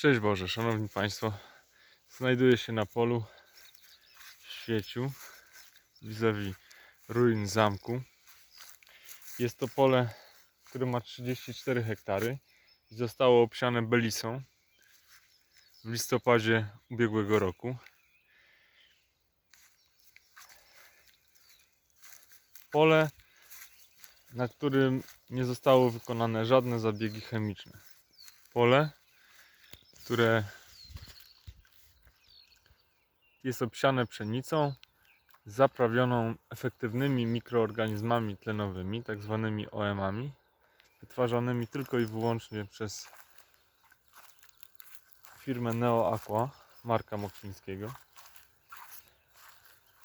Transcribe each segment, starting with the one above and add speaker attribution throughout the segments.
Speaker 1: Szczęść Boże, Szanowni Państwo. Znajduję się na polu w Świeciu vis-a-vis ruin zamku. Jest to pole, które ma 34 hektary i zostało obsiane belisą w listopadzie ubiegłego roku. Pole, na którym nie zostały wykonane żadne zabiegi chemiczne. Pole, które jest obsiane pszenicą zaprawioną efektywnymi mikroorganizmami tlenowymi, tak zwanymi OM-ami, wytwarzanymi tylko i wyłącznie przez firmę Neo Aqua, marka Mokwińskiego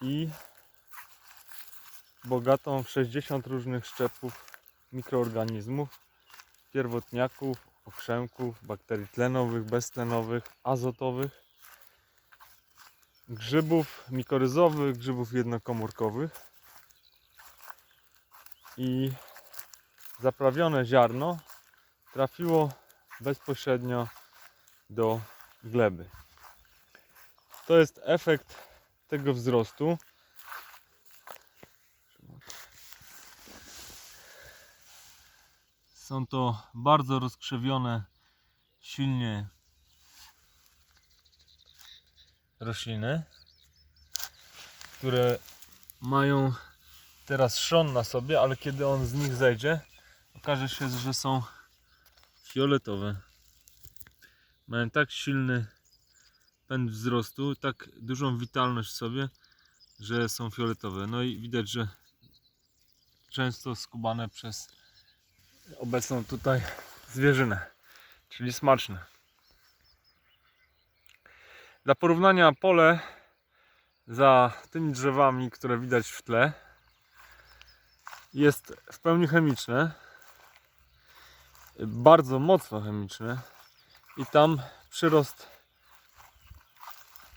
Speaker 1: i bogatą w 60 różnych szczepów mikroorganizmów, pierwotniaków, okrzemków, bakterii tlenowych, beztlenowych, azotowych, grzybów mikoryzowych, grzybów jednokomórkowych i zaprawione ziarno trafiło bezpośrednio do gleby. To jest efekt tego wzrostu. Są to bardzo rozkrzewione, silnie rośliny, które mają teraz szron na sobie, ale kiedy on z nich zejdzie, okaże się, że są fioletowe. Mają tak silny pęd wzrostu, tak dużą witalność w sobie, że są fioletowe. No i widać, że często skubane przez obecną tutaj zwierzynę, czyli smaczne. Dla porównania pole za tymi drzewami, które widać w tle, jest w pełni chemiczne, bardzo mocno chemiczne i tam przyrost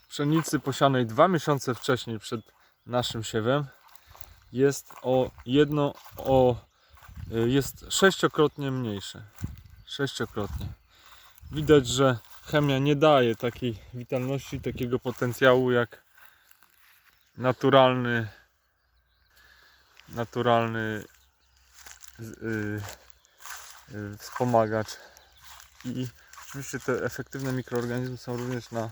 Speaker 1: pszenicy posianej dwa miesiące wcześniej przed naszym siewem jest o jedno o jest sześciokrotnie mniejszy. Sześciokrotnie. Widać, że chemia nie daje takiej witalności, takiego potencjału jak naturalny naturalny z- y, y, wspomagacz i oczywiście te efektywne mikroorganizmy są również na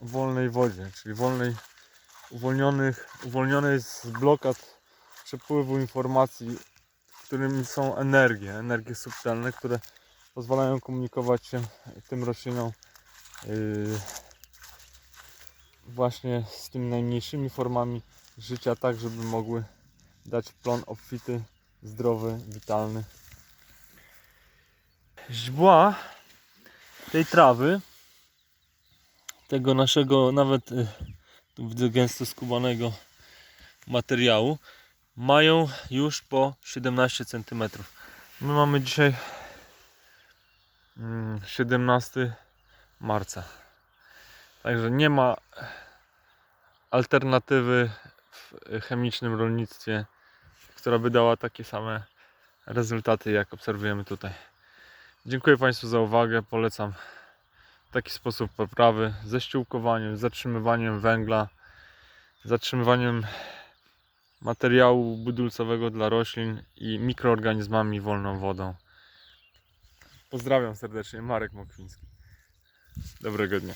Speaker 1: wolnej wodzie, czyli wolnej uwolnionych, uwolnionej z blokad przepływu informacji, którymi są energie, energie subtelne, które pozwalają komunikować się tym roślinom yy, właśnie z tymi najmniejszymi formami życia, tak żeby mogły dać plon obfity, zdrowy, witalny. Źdźbła tej trawy, tego naszego nawet y, tu widzę gęsto skubanego materiału, mają już po 17 cm. My mamy dzisiaj mm, 17 marca. Także nie ma alternatywy w chemicznym rolnictwie, która by dała takie same rezultaty, jak obserwujemy tutaj. Dziękuję Państwu za uwagę. Polecam taki sposób poprawy ze ściółkowaniem, zatrzymywaniem węgla, zatrzymywaniem materiału budulcowego dla roślin i mikroorganizmami wolną wodą. Pozdrawiam serdecznie, Marek Mokwiński. Dobrego dnia.